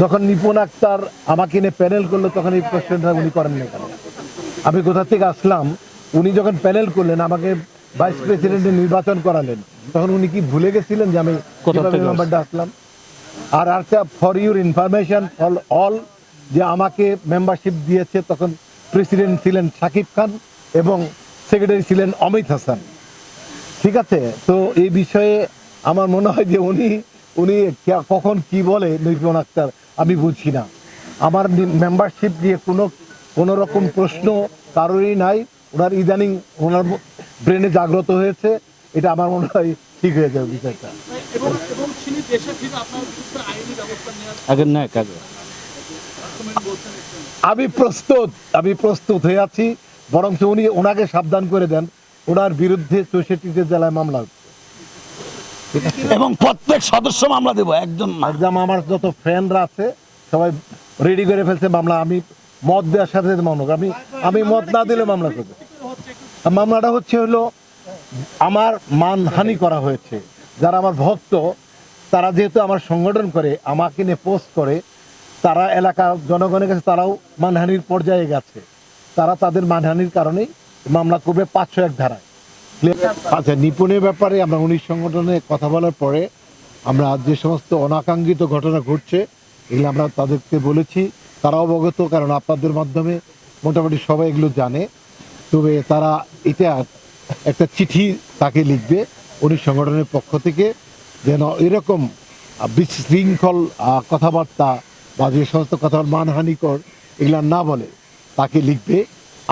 যখন নিপুণ আক্তার আমাকে নিয়ে প্যানেল করল তখন এই প্রশ্নটা উনি করেন না কেন? আমি কোথা থেকে আসলাম? উনি যখন প্যানেল করলেন আমাকে ভাইস প্রেসিডেন্টের নির্বাচন করালেন তখন উনি কি ভুলে গেছিলেন যে আমি মেম্বারটা আসলাম? আর একটা for your information for all যে আমাকে মেম্বারশিপ দিয়েছে তখন প্রেসিডেন্ট ছিলেন সাকিব খান এবং সেক্রেটারি ছিলেন অমিত হাসান। ঠিক আছে? তো এই বিষয়ে আমার মনে হয় যে উনি উনি কখন কি বলে নিপুণ আক্তার আমি বুঝি না। আমার মেম্বারশিপ দিয়ে কোনো কোনো রকম প্রশ্ন কারোরই নাই। ওনার ইদানিং ওনার ব্রেনে জাগ্রত হয়েছে। এটা আমার মনে হয় ঠিক হয়ে যাবে বিষয়টা। আগে আগে। আমি প্রস্তুত আমি প্রস্তুত হয়ে আছি। বরং উনি ওনাকে সাবধান করে দেন। ওনার বিরুদ্ধে চৌষট্টিতে জেলায় মামলা হচ্ছে। এবং প্রত্যেক সদস্য মামলা দেবো, একজন একদম আমার যত ফ্রেন্ডরা আছে, সবাই রেডি করে ফেলছে মামলা, আমি মত দেওয়ার সাথে মামলা আমি আমি মত না দিলে মামলা করব। মামলাটা হচ্ছে হলো, আমার মানহানি করা হয়েছে। যারা আমার ভক্ত, তারা যেহেতু আমার সংগঠন করে, আমাকে নিয়ে পোস্ট করে, তারা এলাকার জনগণের কাছে তারাও মানহানির পর্যায়ে গেছে। তারা তাদের মানহানির কারণেই মামলা করবে পাঁচশো এক ধারায়। আচ্ছা নিপুণের ব্যাপারে আমরা উনিশ সংগঠনে কথা বলার পরে আমরা যে সমস্ত অনাকাঙ্ক্ষিত ঘটনা ঘটছে, এগুলো আমরা তাদেরকে বলেছি। তারা অবগত, কারণ আপনাদের মাধ্যমে মোটামুটি সবাই এগুলো জানে। তবে তারা এটা একটা চিঠি তাকে লিখবে উনিশ সংগঠনের পক্ষ থেকে, যেন এরকম বিশৃঙ্খল কথাবার্তা বা যে সমস্ত কথা মানহানিকর এগুলা না বলে তাকে লিখবে।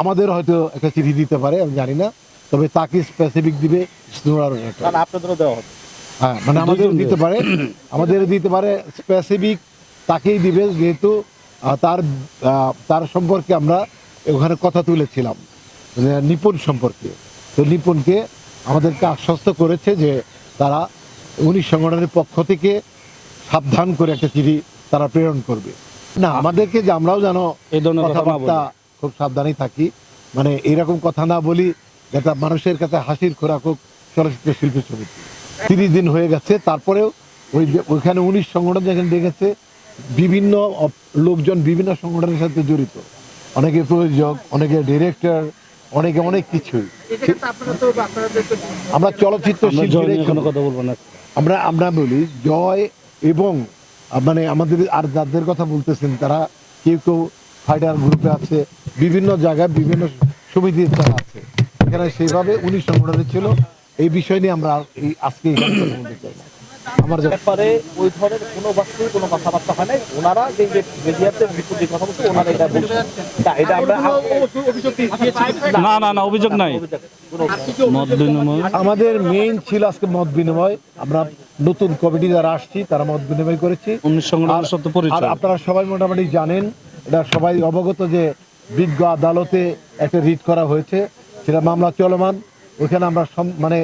আমাদের হয়তো একটা চিঠি দিতে পারে, আমি জানি না। তবে তাকে স্পেসিফিক দিবে স্নোরার আপনাদেরও দেওয়া হবে। হ্যাঁ মানে আমাদের দিতে পারে। আমাদের দিতে পারে স্পেসিফিক তাকেই দিবে যেহেতু তার তার সম্পর্কে আমরা ওখানে কথা তুলেছিলাম। মানে নিপুণ সম্পর্কে। তো নিপুণকে আমাদেরকে আশ্বস্ত করেছে যে তারা উনিশ সংগঠনের পক্ষ থেকে সাবধান করে একটা চিঠি তারা প্রেরণ করবে। না আমাদেরকে যে আমরাও যেন এই ধরনের কথা কথাবার্তা খুব সাবধানেই থাকি। মানে এরকম কথা না বলি যাতে মানুষের কাছে হাসির খোরাক হোক চলচ্চিত্র শিল্পী সমিতি। তিরিশ দিন হয়ে গেছে তারপরেও ওই ওইখানে উনিশ সংগঠন যেখানে ডেকেছে বিভিন্ন লোকজন বিভিন্ন সংগঠনের সাথে জড়িত। অনেকে প্রযোজক অনেকে ডিরেক্টর অনেকে অনেক কিছুই। আমরা চলচ্চিত্র কথা বলব না। আমরা আমরা বলি জয় এবং মানে আমাদের আর যাদের কথা বলতেছেন তারা কেউ কেউ ফাইটার গ্রুপে আছে বিভিন্ন জায়গায় বিভিন্ন সমিতির তারা আছে। এখানে সেইভাবে উনি সংগঠনে ছিল এই বিষয় নিয়ে আমরা এই আজকে না আমার যা- ব্যাপারে ওই ধরনের কোনো বাস্তবে কোনো কথাবার্তা হয় নাই। ওনারা যে যে মিডিয়াতে বিপরীত কথা বলছে ওনারা এটা আমরা না না না অভিযোগ নাই। মত বিনিময়। আমাদের মেইন ছিল আজকে মত বিনিময়। আমরা নতুন কমিটি যারা আসছি তারা মত বিনিময় করেছি। উনিশ আর আপনারা সবাই মোটামুটি জানেন এটা সবাই অবগত যে বিজ্ঞ আদালতে একটা রিট করা হয়েছে। সেটা মামলা চলমান, ওইখানে আমরা মানে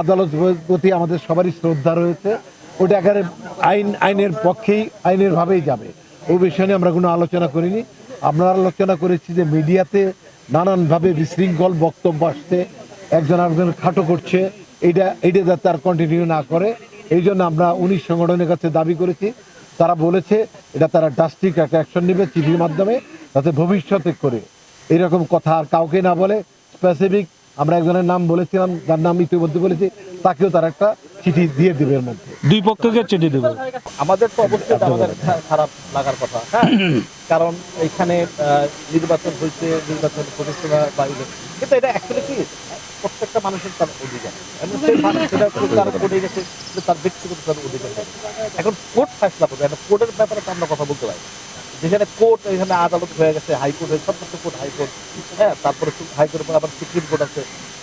আদালত প্রতি আমাদের সবারই শ্রদ্ধা রয়েছে। ওটা একেবারে আইন, আইনের পক্ষেই, আইনের ভাবেই যাবে। ওই বিষয় নিয়ে আমরা কোনো আলোচনা করিনি। আমরা আলোচনা করেছি যে মিডিয়াতে নানানভাবে বিশৃঙ্খল বক্তব্য আসছে, একজন আরেকজন খাটো করছে এটা এটা যাতে আর কন্টিনিউ না করে। এই জন্য আমরা উনিশ সংগঠনের কাছে দাবি করেছি। তারা বলেছে, এটা তারা ডাস্টিক একটা অ্যাকশন নেবে চিঠির মাধ্যমে, যাতে ভবিষ্যতে করে। এরকম কথা আর কাউকে না বলে স্পেসিফিক আমরা একজনের নাম বলেছিলাম যার নাম ইতিমধ্যে বলেছি তাকেও তারা একটা চিঠি দিয়ে দেবে এর মধ্যে। দুই পক্ষকে চিঠি দেবো। আমাদের তো অবশ্যই আমাদের খারাপ লাগার কথা হ্যাঁ? কারণ এখানে আহ, নির্বাচন হয়েছে নির্বাচন প্রতিষ্ঠা বা কিন্তু এটা অ্যাকচুয়ালি কি? প্রত্যেকটা মানুষের তার অধিকার। তার কোর্টে গেছে তার ব্যক্তিগত তার অধিকার। এখন কোর্ট ফেসলা করবে এখন কোর্টের ব্যাপারে তো আমরা কথা বলতে পারি। যেখানে কোর্ট, এখানে আদালত হয়ে গেছে হাইকোর্ট হয়ে সর্বোচ্চ কোর্ট হাইকোর্ট হ্যাঁ তারপরে হাইকোর্টের পর আবার সুপ্রিম কোর্ট আছে।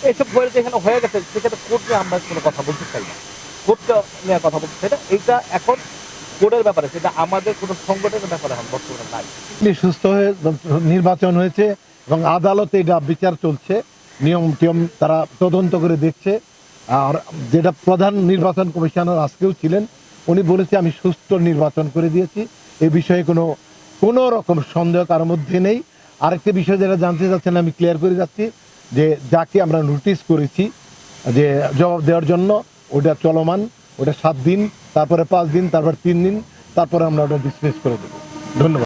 এইসব হয়ে যেখানে হয়ে গেছে, সেখানে কোর্ট নিয়ে আমরা কোনো কথা বলতে চাই না। কোর্টটা নিয়ে কথা বলতে চাই না। এইটা এখন কোর্টের ব্যাপারে, সেটা আমাদের কোনো সংগঠনের ব্যাপারে এখন বর্তমানে নাই। সুস্থ হয়ে নির্বাচন হয়েছে এবং আদালতে এটা বিচার চলছে, নিয়ম টিয়ম তারা তদন্ত করে দেখছে। আর যেটা প্রধান নির্বাচন কমিশনার আজকেও ছিলেন, উনি বলেছে, আমি সুস্থ নির্বাচন করে দিয়েছি। এ বিষয়ে কোনো কোনো রকম সন্দেহ কারও মধ্যে নেই। আরেকটা বিষয় যেটা জানতে চাচ্ছেন আমি ক্লিয়ার করে যাচ্ছি যে যাকে আমরা নোটিশ করেছি যে জবাব দেওয়ার জন্য ওটা চলমান, ওটা সাত দিন, তারপরে পাঁচ দিন, তারপর তিন দিন, তারপরে আমরা ওটা ডিসমিস করে দেবো। ধন্যবাদ।